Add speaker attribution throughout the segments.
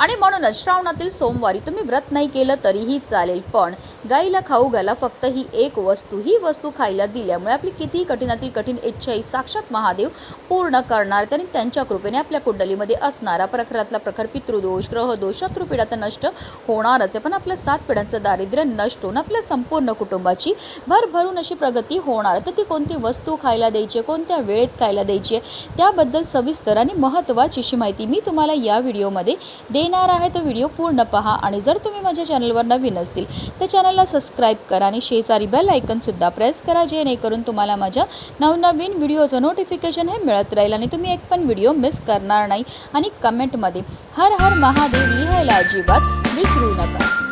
Speaker 1: आणि म्हणूनच श्रावणातील सोमवारी तुम्ही व्रत नाही केलं तरीही चालेल पण गाईला खाऊ घाला फक्त ही एक वस्तू ही वस्तू खायला दिल्यामुळे आपली कितीही कठीणातील कठीण इच्छाही साक्षात महादेव पूर्ण करणार त्यांनी त्यांच्या कृपेने आपल्या कुंडलीमध्ये असणारा प्रखरातला प्रखर पितृदोष ग्रहदोष शत्रुपिढा तर नष्ट होणारच आहे. पण आपल्या सात पिढ्यांचं दारिद्र्य नष्ट होऊन आपल्या संपूर्ण कुटुंबाची भरभरून अशी प्रगती होणार तर ती कोणती वस्तू खायला द्यायची आहे? कोणत्या वेळेत खायला द्यायची आहे? त्याबद्दल सविस्तर आणि महत्त्वाची अशी माहिती मी तुम्हाला या व्हिडिओमध्ये दे येणार आहे तर व्हिडिओ पूर्ण पहा. आणि जर तुम्ही माझ्या चॅनलवर नवीन असतील तर चॅनलला सबस्क्राईब करा आणि शेजारी बेल आयकनसुद्धा प्रेस करा जेणेकरून तुम्हाला माझ्या नवनवीन व्हिडिओचं नोटिफिकेशन हे मिळत राहील आणि तुम्ही एक पण व्हिडिओ मिस करणार नाही. आणि कमेंटमध्ये हर हर महादेव लिहायला अजिबात विसरू नका.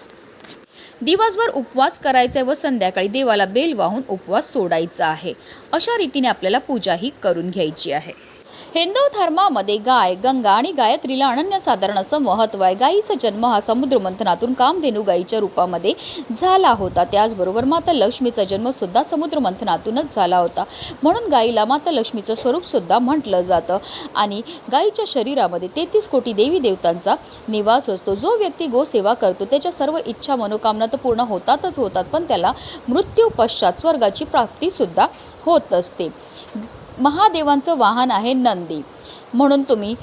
Speaker 1: दिवसभर उपवास करायचा आहे व संध्याकाळी देवाला बेल वाहून उपवास सोडायचा आहे. अशा रीतीने आपल्याला पूजाही करून घ्यायची आहे. हिंदू धर्मामध्ये गाय गंगा आणि गायत्रीला अनन्यसाधारण असं महत्त्व आहे. गायीचा जन्म हा समुद्र मंथनातून कामधेनू गायीच्या रूपामध्ये झाला होता. त्याचबरोबर माता लक्ष्मीचा जन्म सुद्धा समुद्र मंथनातूनच झाला होता. म्हणून गायीला माता लक्ष्मीचं स्वरूप सुद्धा म्हटलं जातं. आणि गायीच्या शरीरामध्ये तेहतीस कोटी देवी देवतांचा निवास असतो. जो व्यक्ती गोसेवा करतो त्याच्या सर्व इच्छा मनोकामना तर पूर्ण होतातच होतात पण त्याला मृत्यू पश्चात स्वर्गाची प्राप्तीसुद्धा होत असते. महादेवांचं वाहन आहे नंदी. म्हणून तुम्ही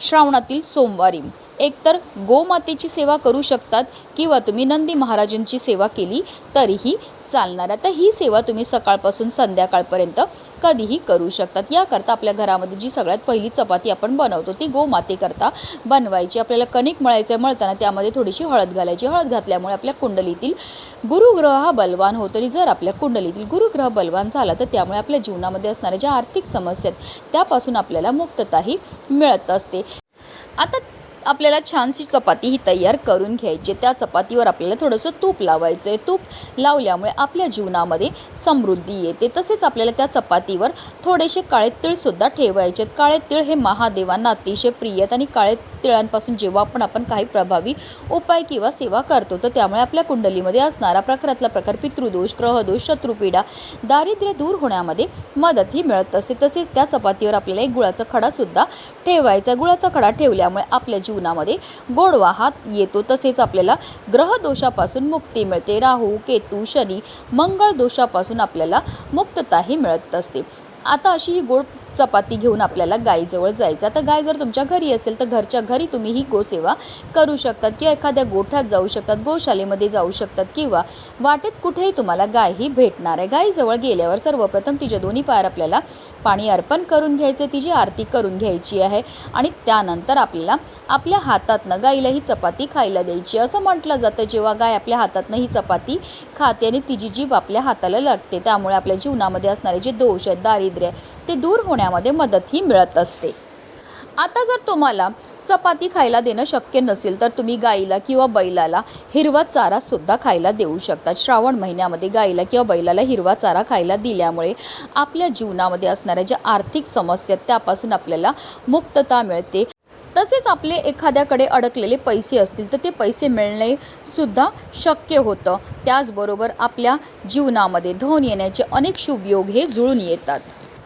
Speaker 1: श्रावणातील सोमवारी एकतर गोमातेची सेवा करू शकतात किंवा तुम्ही नंदी महाराजांची सेवा केली तरीही चालणार आहे तर ही सेवा तुम्ही सकाळपासून संध्याकाळपर्यंत कधीही करू शकतात. याकरता आपल्या घरामध्ये जी सगळ्यात पहिली चपाती आपण बनवतो ती गोमातेकरता बनवायची. आपल्याला कणिक मळायचं आहे मळताना त्यामध्ये थोडीशी हळद घालायची. हळद घातल्यामुळे आपल्या कुंडलीतील गुरुग्रह हा बलवान होतो आणि जर आपल्या कुंडलीतील गुरुग्रह बलवान झाला तर त्यामुळे आपल्या जीवनामध्ये असणाऱ्या ज्या आर्थिक समस्या आहेत त्यापासून आपल्याला मुक्तताही मिळत असते. आता आपल्याला छानशी चपाती ही तयार करून घ्यायची त्या चपातीवर आपल्याला थोडंसं तूप लावायचं आहे तूप लावल्यामुळे आपल्या जीवनामध्ये समृद्धी येते. तसेच आपल्याला त्या चपातीवर थोडेसे काळे तिळसुद्धा ठेवायचे आहेत. काळे तिळ हे महादेवांना अतिशय प्रिय आहेत आणि काळे तिळांपासून जेव्हा पण आपण काही प्रभावी उपाय किंवा सेवा करतो तर त्यामुळे आपल्या कुंडलीमध्ये असणारा प्रकारातला प्रकार पितृदोष ग्रहदोष शत्रुपीडा दारिद्र्य दूर होण्यामध्ये मदतही मिळत असते. तसेच त्या चपातीवर आपल्याला एक गुळाचा खडासुद्धा ठेवायचा गुळाचा खडा ठेवल्यामुळे आपल्या जीव जीवनामध्ये गोडवा हात येतो. तसेच आपल्याला ग्रहदोषापासून मुक्ती मिळते. राहू केतू शनी मंगळ दोषापासून आपल्याला मुक्तताही मिळत असते. आता अशी ही गोड चपाती घेऊन आपल्याला गायीजवळ जायचं आता गाय जर तुमच्या घरी असेल तर घरच्या घरी तुम्ही ही गोसेवा करू शकतात किंवा एखाद्या गोठ्यात जाऊ शकतात गोशालेमध्ये जाऊ शकतात किंवा वाटेत कुठेही तुम्हाला गाय ही भेटणार आहे. गायीजवळ गेल्यावर सर्वप्रथम तिच्या दोन्ही पायर आपल्याला पाणी अर्पण करून घ्यायचे तिची आरती करून घ्यायची आहे आणि त्यानंतर आपल्याला आपल्या हातातनं गाईला ही चपाती खायला द्यायची असं म्हटलं जातं जेव्हा गाय आपल्या हातातनं ही चपाती खाते आणि तिची जीभ आपल्या हाताला लागते त्यामुळे आपल्या जीवनामध्ये असणारे जे दोष आहेत दारिद्र्य आहे, ते दूर होण्या करण्यामध्ये मदतही मिळत असते. आता जर तुम्हाला चपाती खायला देणं शक्य नसेल तर तुम्ही गाईला किंवा बैलाला हिरवा चारा सुद्धा खायला देऊ शकता. श्रावण महिन्यामध्ये गाईला किंवा बैलाला हिरवा चारा खायला दिल्यामुळे आपल्या जीवनामध्ये असणाऱ्या ज्या आर्थिक समस्या आहेत त्यापासून आपल्याला मुक्तता मिळते. तसेच आपले एखाद्याकडे अडकलेले पैसे असतील तर ते पैसे मिळणे सुद्धा शक्य होतं. त्याचबरोबर आपल्या जीवनामध्ये धन येण्याचे अनेक शुभयोग हे जुळून येतात.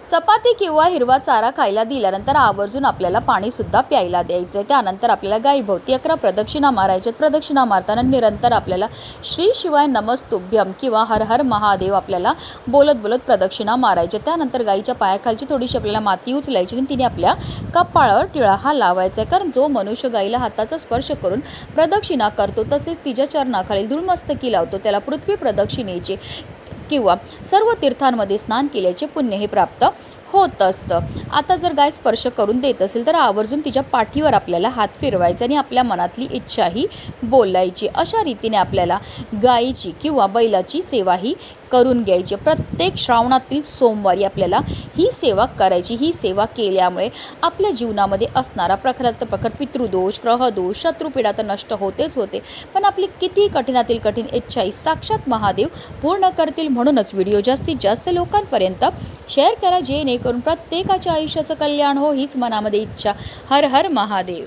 Speaker 1: चपाती किंवा हिरवा चारा खायला दिल्यानंतर आवर्जून आपल्याला पाणीसुद्धा प्यायला द्यायचं आहे त्यानंतर आपल्याला गाईभोवती अकरा प्रदक्षिणा मारायच्यात प्रदक्षिणा मारताना निरंतर आपल्याला श्री शिवाय नमस्तुभ्यम किंवा हर हर महादेव आपल्याला बोलत बोलत प्रदक्षिणा मारायच्या त्यानंतर गाईच्या पायाखालची थोडीशी आपल्याला माती उचलायची आणि तिने आपल्या कपाळावर टिळा हा लावायचा आहे. कारण जो मनुष्य गाईला हाताचा स्पर्श करून प्रदक्षिणा करतो तसेच तिच्या चरणाखाली धुळमस्तकी लावतो. त्याला पृथ्वी प्रदक्षिणेचे किंवा सर्व तीर्थांमध्ये स्नान केल्याचे पुण्य हे प्राप्त. होत असतं. आता जर गाय स्पर्श करून देत असेल तर आवर्जून तिच्या पाठीवर आपल्याला हात फिरवायचा आणि आपल्या मनातली इच्छाही बोलायची. अशा रीतीने आपल्याला गायीची किंवा बैलाची सेवाही करून घ्यायची. प्रत्येक श्रावणातील सोमवारी आपल्याला ही सेवा करायची. ही सेवा केल्यामुळे आपल्या जीवनामध्ये असणारा प्रखरात प्रखर पितृदोष ग्रहदोष शत्रुपीडा तर नष्ट होतेच होते. पण आपली किती कठीणातील कठीण इच्छाही साक्षात महादेव पूर्ण करतील म्हणूनच व्हिडिओ जास्तीत जास्त लोकांपर्यंत शेअर करा. करून प्रत्येकाच्या आयुष्याचं कल्याण हो हीच मनामध्ये इच्छा. हर हर महादेव.